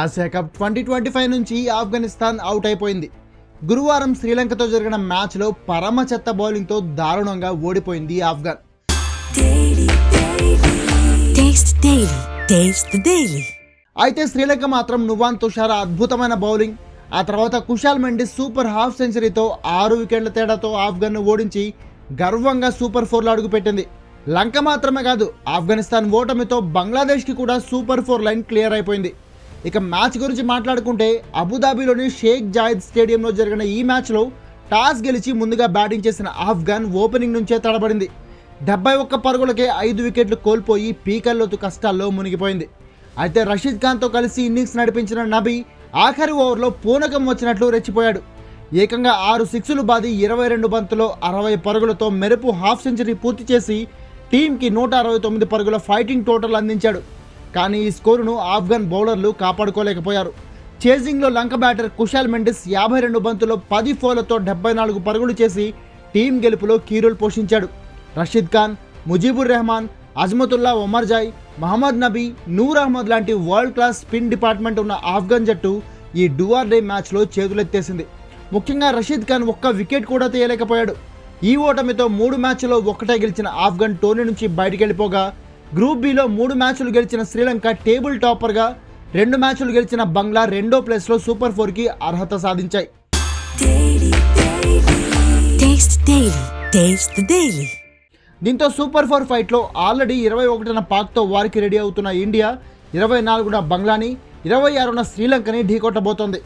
Asia cup twenty twenty five నుంచి Afghanistan out అయిపోయింది. గురువారం శ్రీలంకతో జరిగిన మ్యాచ్లో పరమ చెత్త బౌలింగ్తో దారుణంగా ఓడిపోయింది ఆఫ్ఘన్. అయితే శ్రీలంక మాత్రం నువాన్ తుషార అద్భుతమైన బౌలింగ్. ఆ తర్వాత కుషాల్ మెండిస్ సూపర్ హాఫ్ సెంచరీతో ఆరు వికెట్ల తేడాతో ఆఫ్ఘన్ను ఓడించి గర్వంగా సూపర్ ఫోర్లో అడుగుపెట్టింది లంక మాత్రమే కాదు ఆఫ్ఘనిస్తాన్ ఓటమితో బంగ్లాదేశ్కి కూడా సూపర్ ఫోర్ లైన్ క్లియర్ అయిపోయింది. ఇక మ్యాచ్ గురించి మాట్లాడుకుంటే అబుదాబిలోని షేక్ జాయిద్ స్టేడియంలో జరిగిన ఈ మ్యాచ్లో టాస్ గెలిచి ముందుగా బ్యాటింగ్ చేసిన ఆఫ్ఘన్ ఓపెనింగ్ నుంచే తడబడింది. డెబ్బై ఒక్క పరుగులకే ఐదు వికెట్లు కోల్పోయి పీకర్లోతు కష్టాల్లో మునిగిపోయింది. అయితే రషీద్ ఖాన్తో కలిసి ఇన్నింగ్స్ నడిపించిన నబీ ఆఖరి ఓవర్లో పూనకం వచ్చినట్లు రెచ్చిపోయాడు. ఏకంగా ఆరు సిక్సులు బాది ఇరవై రెండు బంతులో అరవై పరుగులతో మెరుపు హాఫ్ సెంచరీ పూర్తి చేసి టీంకి నూట అరవై తొమ్మిది పరుగుల ఫైటింగ్ టోటల్ అందించాడు. కానీ ఈ స్కోరును ఆఫ్ఘన్ బౌలర్లు కాపాడుకోలేకపోయారు. చేజింగ్లో లంక బ్యాటర్ కుషాల్ మెండిస్ యాభై రెండు బంతుల్లో పది ఫోర్లతో డెబ్బై నాలుగు పరుగులు చేసి టీం గెలుపులో కీరోలు పోషించాడు. రషీద్ ఖాన్ ముజీబుర్ రెహమాన్ అజ్మతుల్లా ఒమర్జాయ్ మహమ్మద్ నబీ నూర్ అహ్మద్ లాంటి వరల్డ్ క్లాస్ స్పిన్ డిపార్ట్మెంట్ ఉన్న ఆఫ్ఘన్ జట్టు ఈ డూఆర్ డే మ్యాచ్లో చేతులెత్తేసింది. ముఖ్యంగా రషీద్ ఖాన్ ఒక్క వికెట్ కూడా తీయలేకపోయాడు. ఈ ఓటమితో మూడు మ్యాచ్లో ఒక్కటే గెలిచిన ఆఫ్ఘన్ టోర్నీ నుంచి బయటికి వెళ్ళిపోగా గ్రూప్ బిలో మూడు మ్యాచ్లు గెలిచిన శ్రీలంక టేబుల్ టాపర్గా రెండు మ్యాచ్లు గెలిచిన బంగ్లా రెండో ప్లేస్లో సూపర్ ఫోర్కి అర్హత సాధించాయి. దీంతో సూపర్ ఫోర్ ఫైట్లో ఆల్రెడీ ఇరవై ఒకటిన పాక్తో వారికి రెడీ అవుతున్న ఇండియా ఇరవై నాలుగున బంగ్లాని ఇరవై ఆరున శ్రీలంకని ఢీకొట్టబోతోంది.